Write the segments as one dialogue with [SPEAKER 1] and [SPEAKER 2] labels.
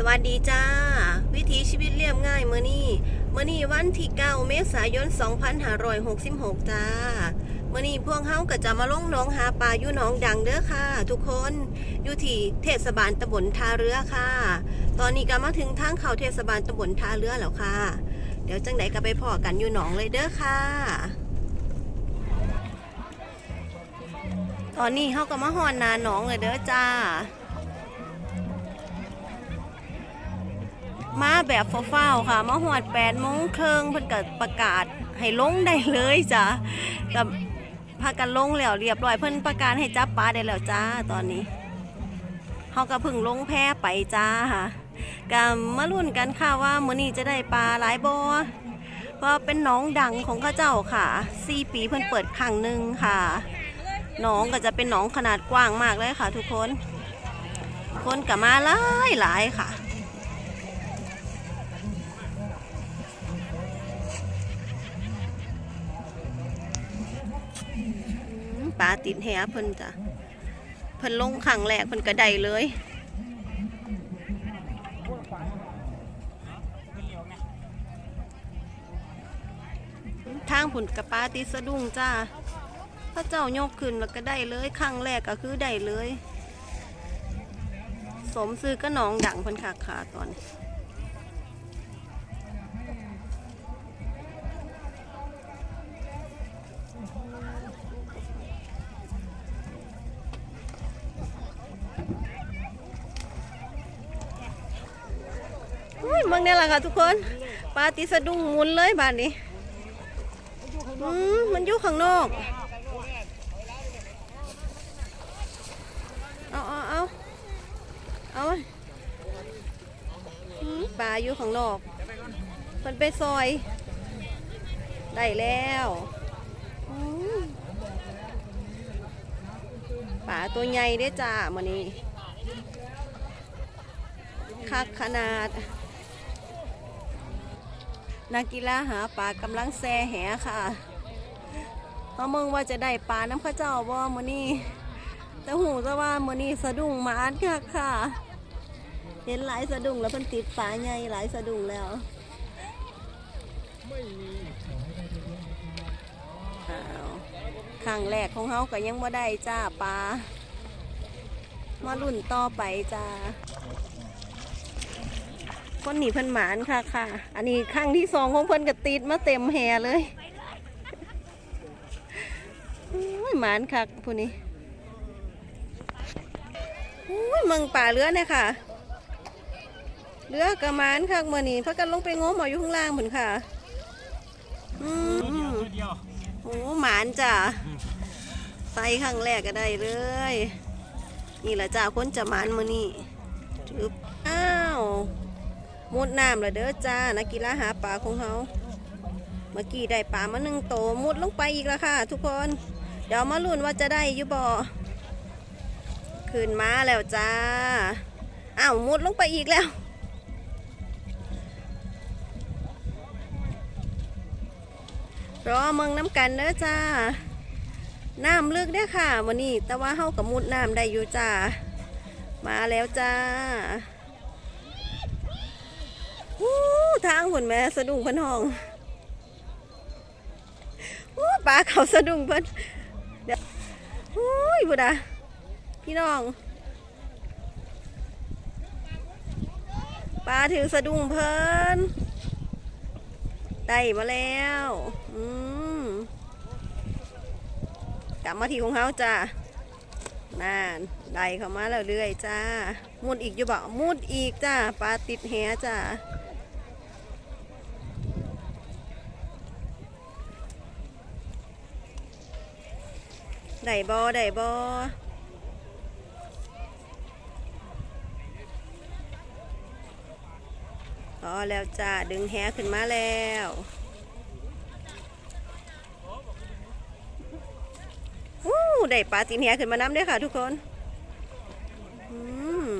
[SPEAKER 1] สวัสดีจ้า วิถีชีวิตเรียบง่ายเมื่อนี้เมื่อนี้วันที่9เมษายน 2566 จ้าเมื่อนี้พวกเฮาก็จะมาลงน้องหาปลาอยู่หนองดังเด้อค่ะ ทุกคนอยู่ที่เทศบาลตำบลท่าเรือค่ะ ตอนนี้ก็มาถึงทางเข้าเทศบาลตำบลท่าเรือแล้วค่ะ เดี๋ยวจังไหนก็ไปพอกันอยู่หนองเลยเด้อค่ะ ตอนนี้เฮาก็มาหอนนาหนองเลยเด้อจ้า มาแบบเฝ้าๆค่ะ มาหอดแปดโมงครึ่งเพิ่นก็ประกาศให้ลงได้เลยจ้ะกับพากันลงแล้วเรียบร้อยเพิ่นประกาศให้จับปลาได้แล้วจ้าตอนนี้เฮาก็พิ่งลงแพไปจ้าค่ะก็มาลุ้นกันค่ะว่ามื้อนี้จะได้ปลาหลายบ่เพราะเป็นน้องดังของข้าเจ้าค่ะ4ปีเพิ่นเปิดครั้งหนึ่งค่ะหนองก็จะเป็นหนองขนาดกว้างมากเลยค่ะ ทุกคน คนก็มาหลายหลายค่ะ ปลาติดแหเพิ่นจ้ะเพิ่นลงขังแรกเพิ่นกระไดเลยทางผุนกระปลาติสะดุ้งจ้าพระเจ้ายกขึ้นแล้วก็ได้เลยขังแรกก็คือได้เลย สมซื้อก็หนองดังเพิ่นขาขาตอน เมืองนี่แหละค่ะทุกคนปลาติดสะดุ้งหมุนเลยบ้านนี้อืมมันอยู่ข้างนอกเอาเอาเอาเอาปลาอยู่ข้างนอกมันไปซอย ได้แล้วปลาตัวใหญ่ได้จ้ามันนี้คักขนาด นักกีฬาหาปลากำลังแซ่แหค่ะเพราะมึงว่าจะได้ปลาน้ำข้าเจ้าบ่มื้อนี้แต่หูจะว่ามื้อนี้สะดุ้งมานค่ะค่ะ เห็นหลายสะดุ้งแล้วเพิ่นติดปลาใหญ่หลายสะดุ้งแล้วอ้าวครั้งแรกของเฮาก็ยังบ่ได้จ้าปลามาลุ่นต่อไปจ้า คนหนีเพิ่นหมานค่ะค่ะ อันนี้ครั้งที่สองของเพิ่นก็ติดมาเต็มแหเลยอุ้ยหมานคักผู้นี้อุ้ยเมืองป่าเรือเนี่ยค่ะเรือกระมานคักมื่อนี้พักกันลงไปง้มออยู่ข้างล่างเหมือนค่ะ อืมโอ้หมานจ้ะไปครั้งแรกก็ได้เลย นี่แหละจ้าคนจะหมานเมื่อนี้อ้าว มุดน้ำเลยเด้อจ้านักกีฬาหาปลาของเขาเมื่อกี้ได้ปลามาหนึ่งโตมุดลงไปอีกแล้วค่ะ ทุกคน เดี๋ยวมาลุ้นว่าจะได้อยู่บ่ขึ้นมาแล้วจ้าอ้าวมุดลงไปอีกแล้วรอเมืองน้ำกันเด้อจ้า น้ำลึกเด้อค่ะวันนี้ แต่ว่าเฮากับมุดน้ำได้อยู่จ้า มาแล้วจ้า ทางผนแม่สะดุ้งเพิ่นห้องวู้ปลาเขาสะดุ้งเพิ่นเดี๋ยวโอ้ยบุดาพี่น้องปลาถือสะดุ้งเพิ่นได้มาแล้วอืมกลับมาที่ของเขาจ้านั่นได้เข้ามาแล้วเรื่อยจ้ามุดอีกอยู่บ่มุดอีกจ้าปลาติดแหจ้า ได้บอได้บอพอแล้วจ้า ดึงแหขึ้นมาแล้ววู้ได้ปลาตีนแหขึ้นมาน้ำด้อค่ะทุกคนอืม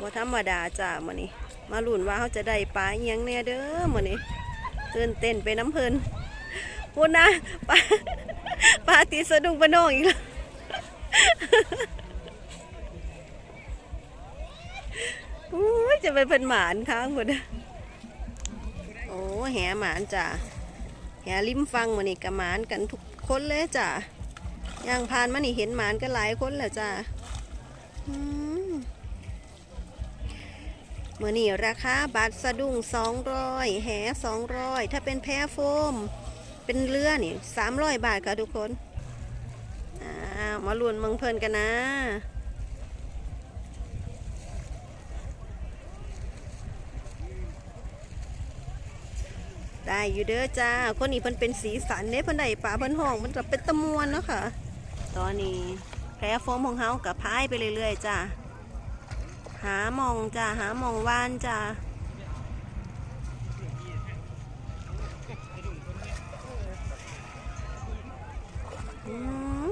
[SPEAKER 1] บ่ธรรมดาจ้ามื้อนี้ มาลุ้นว่าเขาจะได้ปลาเอียงแน่เด้อมื้อนี้ตื่นเต้นไปน้ำเพลิน พูดนะปลาปลาตีสะดุ้งปน้องอีกแล้วอุ้จะเป็นเป็นหมานค้างหมดโอ้แหหมานจ้ะแหริมฟังมันนี่กับหมานกันทุกคนเลยจ้ะย่างพานมานี่เห็นหมานกันหลายคนแล้วจ้ะอืมมื่อนี่ราคาบาทสะดุ้ง200แห200ถ้าเป็นแพรโฟม เป็นเรือนี่300บาทค่ะทุกคนอ่ามาลุ้นมืองเพลินกันนะได้อยู่เด้อจ้า คนนี้เพิ่นเป็นสีสันเด้เพิ่นได้ป่าเพิ่นห้องมันจะเป็นตะมวนเนาะค่ะ ตอนนี้แพรโฟมของเฮากับพายไปเรื่อยๆจ้า หามองจ้า หามองว่านจ้า อื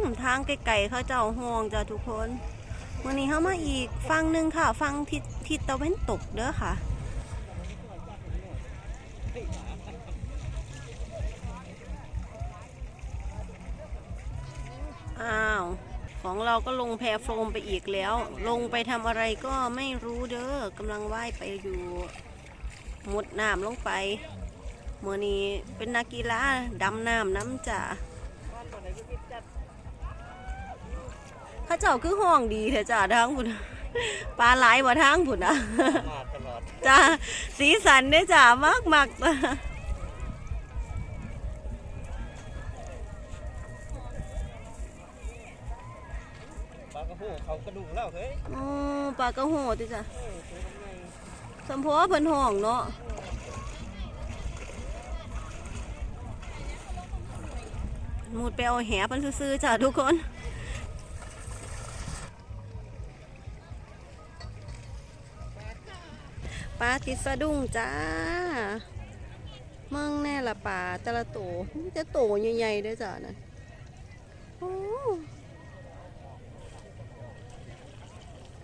[SPEAKER 1] ม ทางไกลๆเขาเจ้าห้องจ้าทุกคนวันนี้เข้ามาอีกฟังหนึ่งค่ะ ฟังทิศทิศตะเวนตกเด้อค่ะอ้าว ของเราก็ลงแพโฟมไปอีกแล้ว ลงไปทำอะไรก็ไม่รู้เด้อกำลังว่ายไปอยู่มุดน้ำลงไปเมื่อนี้เป็นนักกีฬาดำน้ำน้ำจ่าเข้าเจ้าคือห้องดีเถอะจ้าทั้งผุนปลาไหลมาทั้งผุนนะ
[SPEAKER 2] มาตลอด
[SPEAKER 1] จ้าสีสันเนี่ยจ้ามากมากๆจ้า
[SPEAKER 2] ปลากระพูเขากระดูกแล้วเฮ้ย
[SPEAKER 1] อ๋อปลากระโหติจ้ะสมพอเพิ่นห้องเนาะมุดไปเอาแหเพิ่นซื้อๆจ้ะทุกคน ลาติดสะดุ้งจ้ามึงแน่ละปลาแต่ละโตัวมีแต่โตใหญ่ๆด้วยจ้ะนั่นโอ้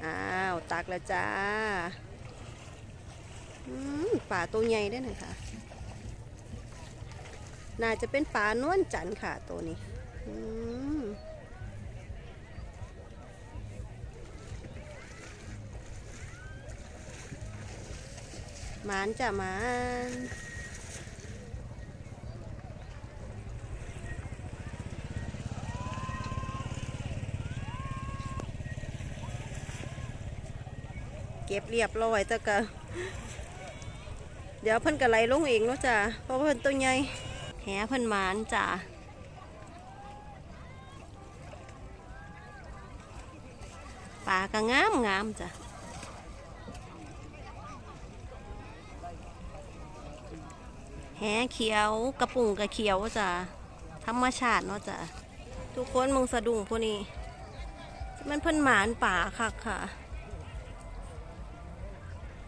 [SPEAKER 1] อ้าวตักแล้วจ้าอืมปลาตัวใหญ่ด้วยนะคะน่าจะเป็นปลานวลจันทร์ค่ะตัวนี้ อืม มานจ้ะหมานเก็บเรียบร้อยแต่ก็เดี๋ยวเพิ่นก็ไหลลงเองเนาะจ้ะเพราะเพิ่นตัวใหญ่แหเพิ่นหมานจ้ะปลาก็งามงามจ้ะ แหเขียวกระปุ่งกระเขียวจ้ะธรรมชาติเนาะจ้ะทุกคนมึงสะดุ้งพวกนี้ มันเพิ่นหมานป่าคักค่ะ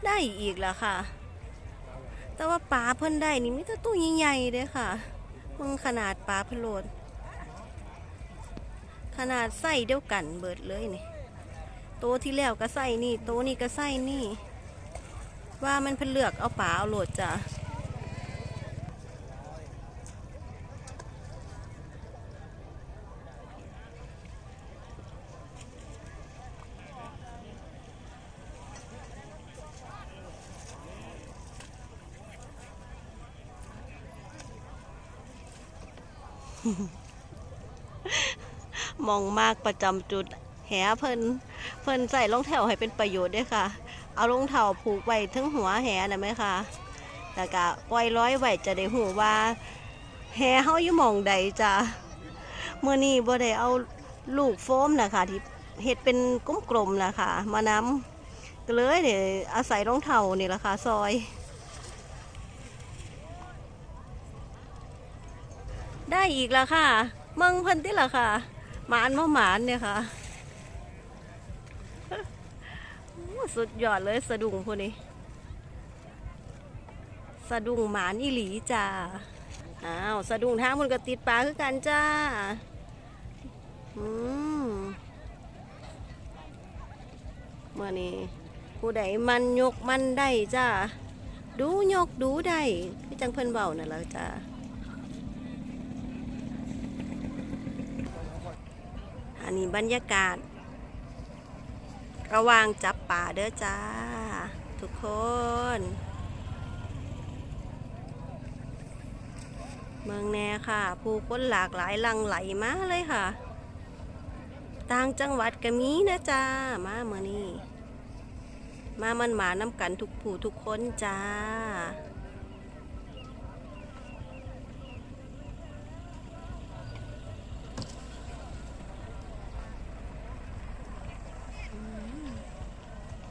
[SPEAKER 1] ได้อีกแล้วค่ะ แต่ว่าปลาเพิ่นได้นี่มิตรตัวใหญ่ๆเด้อค่ะมึงขนาดปลาเพิ่นโหลดขนาดไส้เดียวกันเบิดเลยนี่โตที่แล้วก็ไส้นี่โตนี้ก็ไส้นี่ ว่ามันเพิ่นเลือกเอาปลาเอาโหลดจ้ะ มองมากประจำจุดแหเพิ่นเพิ่นใส่รองเท้าให้เป็นประโยชน์ด้วยค่ะ เอารองเท้าผูกไว้ถึงหัวแหนะไหมคะแล้วก็ปล่อยร้อยไว้จะได้หูว่า แหเฮาอยู่มองใดจ้ะเมื่อนี้บ่ได้เอาลูกโฟมนะคะที่เฮ็ดเป็นกลมๆนะคะ มาน้ำก็เลยเดี๋ยวอาศัยรองเท้านี่ละค่ะซอย ได้ อีกแล้วค่ะ เมืองเพันติละค่ะ หมานมาหมานเนี่ยค่ะสุดยอดเลยสะดุ้งพวกนี้ สะดุ้งหมานอีหลีจ้า อ้าวสะดุ้งทางมันก็ติดปลาคือกันจ้า อืมเมื่อนี้ผู้ใดมันยกมันได้จ้า ดูยกดูได้คือจังเพิ่นเบาน่ะแล้วจ้า อันนี้บรรยากาศ ระว่างจับป่าเด้อจ้า ทุกคน เมืองแน่ค่ะ ผู้คนหลากหลายลังไหลมาเลยค่ะ ต่างจังหวัดก็มีนะจ้า มาเมื่อนี้ มามันหมาน้ำกันทุกผู้ทุกคนจ้า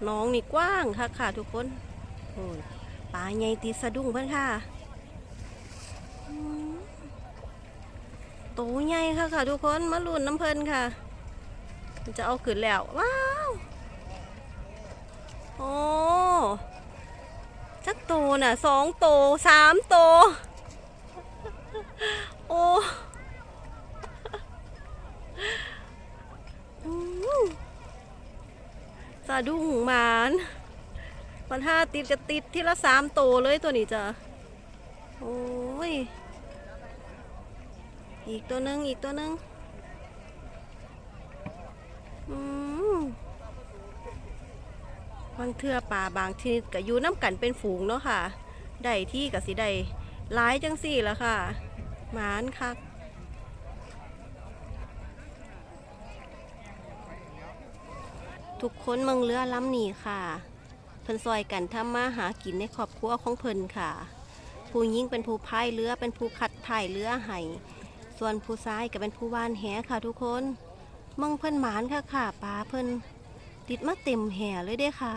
[SPEAKER 1] น้องนี่กว้างค่ะค่ะทุกคนโอ้ยปลาใหญ่ตีสะดุ้งเพื่อนค่ะโตใหญ่ค่ะค่ะทุกคนมาลุ่นน้ำเพลินค่ะจะเอาขึ้นแล้ว ว้าวโอ้จักโตน่ะสองโตสามโตโอ้ สะดุ้งหมานมันห้าติดกับติดที่ละสามโตเลยตัวนี้จ้ะโอ้ย อีกตัวหนึง อีกตัวหนึงอืมบางเทือป่าบางชนิดก็อยู่น้ำกันเป็นฝูงเนาะค่ะ ได้ที่กับสิได้หลายจังสี่ละค่ะ หมานคัก ทุกคนเมืองเรือล้ำหนีค่ะ เพิ่นซอยกันทำมาหากินในครอบครัวของเพิ่นค่ะ ผู้หญิงเป็นผู้พายเรือ เป็นผู้ขัดถ่ายเรือให้ส่วนผู้ซ้ายก็เป็นผู้วานแหค่ะทุกคนเมืองเพิ่นหมานค่ะค่ะปลาเพิ่นติดมาเต็มแห่เลยเด้ค่ะ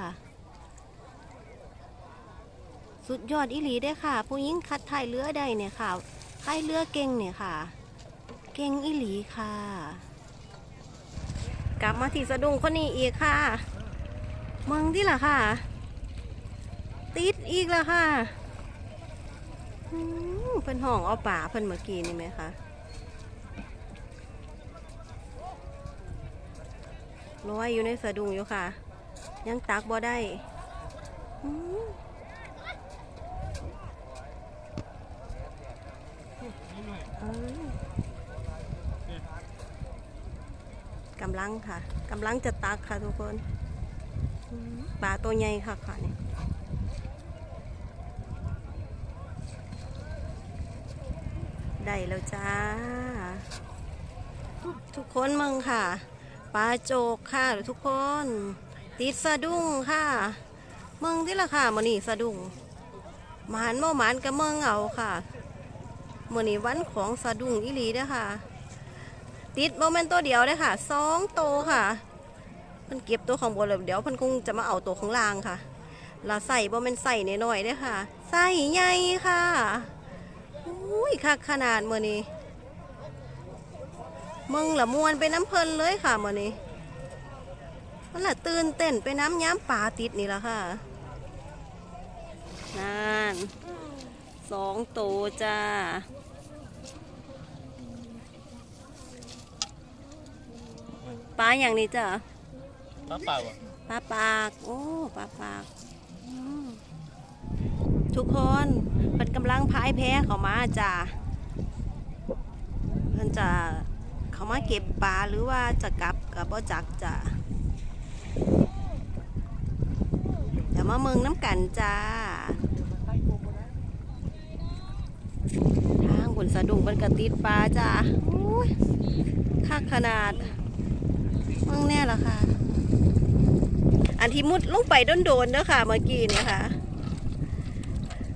[SPEAKER 1] สุดยอดอีหลีเด้ค่ะ ผู้หญิงขัดถ่ายเรือได้เนี่ยค่ะพายเรือเก่งเนี่ยค่ะ เก่งอีหลีค่ะ กลับมาที่สะดุ้งคนนี้อีกค่ะมืองที่ล่ะค่ะ ติดอีกแล้วค่ะอืมเพิ่นห้องเอาป่าเพิ่นเมื่อกี้นี่ไหมคะลอยอยู่ในสะดุ้งอยู่ค่ะ ยังตักบ่ได้อืมอืม กำลังค่ะกำลังจะตักค่ะทุกคนปลาตัวใหญ่ค่ะค่ะนี่ได้แล้วจ้า ทุกคนมึงค่ะ ปลาโจกค่ะทุกคน ติดสะดุ้งค่ะมึงที่ละค่ะมือนี่สะดุ้งหมานโมหมานกับเมืองเอาค่ะมือนี่วันของสะดุ้งอีหลีเด้อค่ะ ติดโมเมนต์ตัวเดียวเลยค่ะสองโตค่ะเพิ่นเก็บตัวของบนแล้วเดี๋ยวเพิ่นคงจะมาเอาตัวของล่างค่ะเราใส่โมเมนต์ใส่น้อยๆเด้ค่ะใส่ใหญ่ค่ะอุ้ยคักขนาดมือนี้มึงละมวนไปน้ำเพลินเลยค่ะมือนี้มันละตื่นเต้นไปน้ำย้ำป่าติดนี่ละค่ะนั่นสองโตจ้า ปลาอย่างนี้จ้ะ
[SPEAKER 2] ปลาเปล่าอะ
[SPEAKER 1] ปลาปาก โอ้ปลาปากอืมทุกคนเป็นกำลังพายแพ้เขามาจ้ะเพิ่นจะเขามาเก็บปลาหรือว่าจะกลับกับบ่จักจ้ะเดี๋ยวมาเมืองน้ำกันจ้าทางบนสะดุ้งเป็นกระติดปลาจ้าอุ้ยคักขนาด เมืองแน่ละค่ะ อันที่มุดลงไปโดนๆเด้อค่ะ เมื่อกี้นี่ค่ะ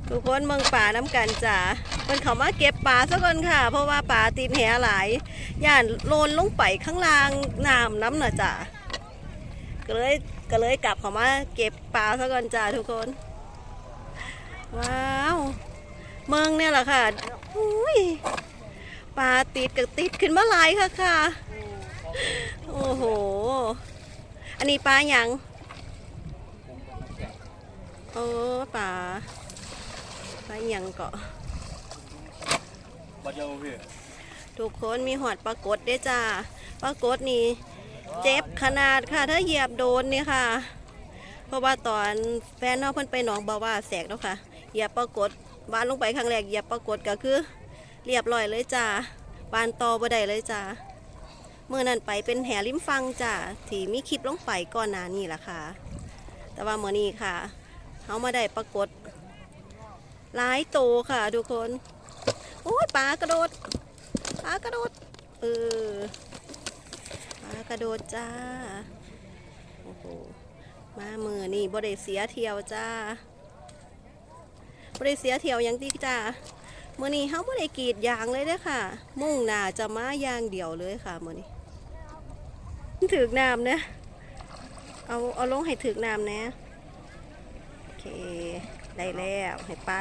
[SPEAKER 1] ทุกคนเมืองป่าน้ำกันจ้ะเป็นเขามาเก็บปลาซะก่อนค่ะ เพราะว่าปลาตีนแหหลาย ย่านโลนลงไปข้างล่างน้ำน้ำน่ะจ้ะก็เลยก็เลยกลับเขามาเก็บปลาซะก่อนจ้ะทุกคน ว้าว เมืองเนี่ยแหละค่ะอุ้ยปลาติดกับติดขึ้นมาหลายค่ะค่ะ โอ้โห อันนี้ปลาหยังโอ้ปลาปลาหยังเกาะ
[SPEAKER 2] ปลาเจ้าพี่
[SPEAKER 1] ทุกคนมีหอดปลากดเด้จ้าปลากดนี่เจ็บขนาดค่ะ ถ้าเหยียบโดนเนี่ยค่ะ เพราะว่าตอนแฟนเราเพิ่นไปหนองบาวว่าแสกเนาะค่ะ เหยียบปลากดวานลงไปครั้งแรกเหยียบปลากดก็คือ เรียบร้อยเลยจ้าวานตอบ่ได้เลยจ้า เมื่อนั้นไปเป็นแหริมฟังจ้ะที่มีคลิปลงไปก่อนหน้านี้ล่ะค่ะ แต่ว่าเมื่อนี้ค่ะเอามาได้ปรากฏหลายโตค่ะทุกคนโอ้ยปลากระโดดปลากระโดดเออปลากระโดดจ้าโอ้โหมามือนี่บริเสียเที่ยวจ้าบริเสียเที่ยวยังตีจ้ามื่อนี้เขาบริกรีดยางเลยเด้อค่ะ มุ่งหน้าจะมายางเดียวเลยค่ะมื่อนี้ ถึกน้ำนี่ยเอาเอาลงให้ถึกน้ำนะ โอเค ได้แล้วให้ปลา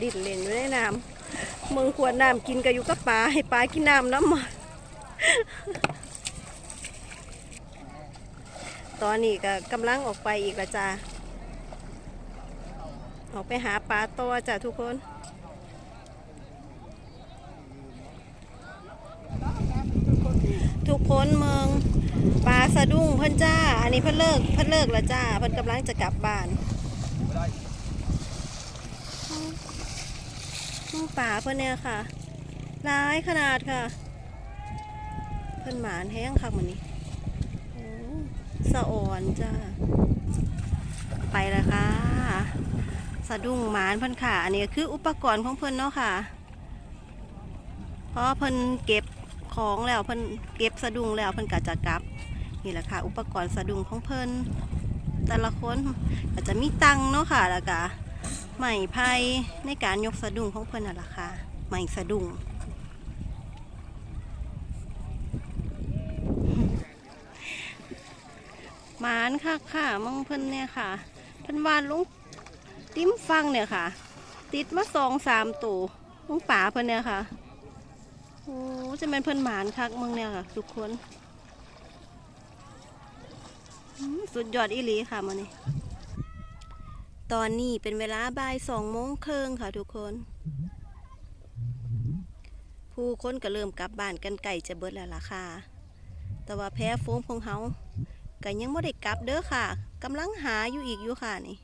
[SPEAKER 1] ดิ้นเล่นอยู่ในน้ำมึงควรน้ำกินก็อยู่กับปลาให้ปลากินน้ำน้ำหมดตอนนี้ก็กำลังออกไปอีกละจ้าออกไปหาปลาตัวจ้ะทุกคนทุกคนเมือง ปลาสะดุ้งเพิ่นจ้า อันนี้เพิ่นเลิกเพิ่นเลิกแล้วจ้า เพิ่นกำลังจะกลับบ้านอืมป่าเพิ่นเนี่ยค่ะร้ายขนาดค่ะ เพิ่นหมานแห้งค่ะมันนี้สะอ่อนจ้า ไปแล้วค่ะ สะดุ้งหมานเพิ่นค่ะ อันนี้คืออุปกรณ์ของเพิ่นเนาะค่ะ เพราะเพิ่นเก็บของแล้วเพิ่นเก็บสะดุ้งแล้วเพิ่นก็จะกลับ นี่แหละค่ะ อุปกรณ์สะดุงของเพิ่นแต่ละคนก็จจะมีตังเนาะค่ะแล้วก็ไม้ไผ่ในการยกสะดุ้งของเพิ่นน่ะล่ะค่ะไม้สะดุ้งหมานค่ะค่ะมองเพิ่นเนี่ยค่ะเพิ่นวานลุงติ้มฟังเนี่ยค่ะ ติดมาสองสามตัวลุงป่าเพิ่นเนี่ยค่ะโอ้จะเป็นเพิ่นหมานคักมึงเนี่ยค่ะ ทุกคน สุดยอดอีหลีค่ะมันนี่ตอนนี้เป็นเวลาบ่ายสองโมงครึ่งค่ะทุกคน ผู้คนก็เริ่มกลับบ้านกันไก่จะเบิดแล้วล่ะค่ะ แต่ว่าแพ้โฟมของเฮาก็ยังไม่ได้กลับเด้อค่ะกำลังหาอยู่อีกอยู่ค่ะนี่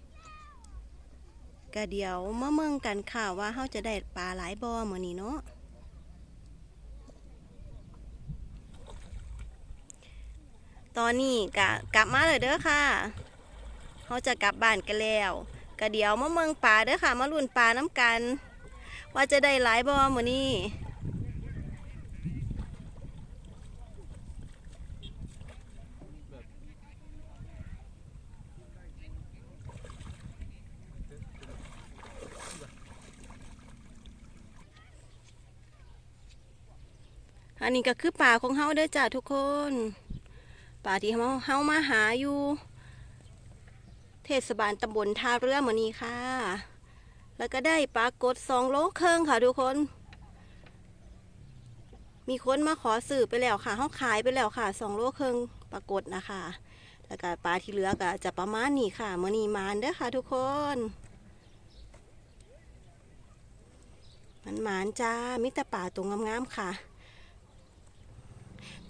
[SPEAKER 1] ก็เดี๋ยวมาเมืองกันค่ะว่าเฮาจะได้ปลาหลายบ่อเมื้อนี้เนาะ ตอนนี้ก็กลับมาเลยเด้อค่ะเฮาจะกลับบ้านกันแล้วก็เดี๋ยวมาเมืองปลาเด้อค่ะ มาลุ้นปลาน้ำกัน ว่าจะได้หลายบ่อมือนี้อันนี้ก็คือป่าของเฮาเด้อจ้าทุกคน ป่าที่เฮาเฮามาหาอยู่ เทศบาลตำบลท่าเรือมือนี้ค่ะ แล้วก็ได้ปลากดสองโลเครึ่งค่ะทุกคน มีคนมาขอสื่อไปแล้วค่ะเฮาขายไปแล้วค่ะสองโลเครึ่งปลากดนะคะ แล้วก็ปลาที่เหลือก็จะประมาณนี้ค่ะมือนี้มานเด้อค่ะ ทุกคนมันหมานจ้ามิตรป่าตรงงามๆค่ะ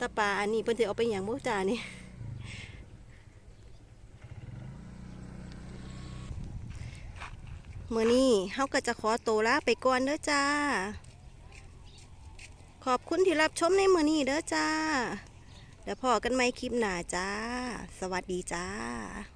[SPEAKER 1] ตาปลาอันนี้เพิ่นสิเอาไปอย่างมุกจานี่เมื่อนี้เฮาก็จะขอโตลาไปก่อนเด้อจ้า ขอบคุณที่รับชมในเมื่อนี้เด้อจ้า เดี๋ยวพอกันไหมคลิปหน้าจ้า สวัสดีจ้า